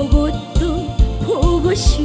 저것도 보고 싶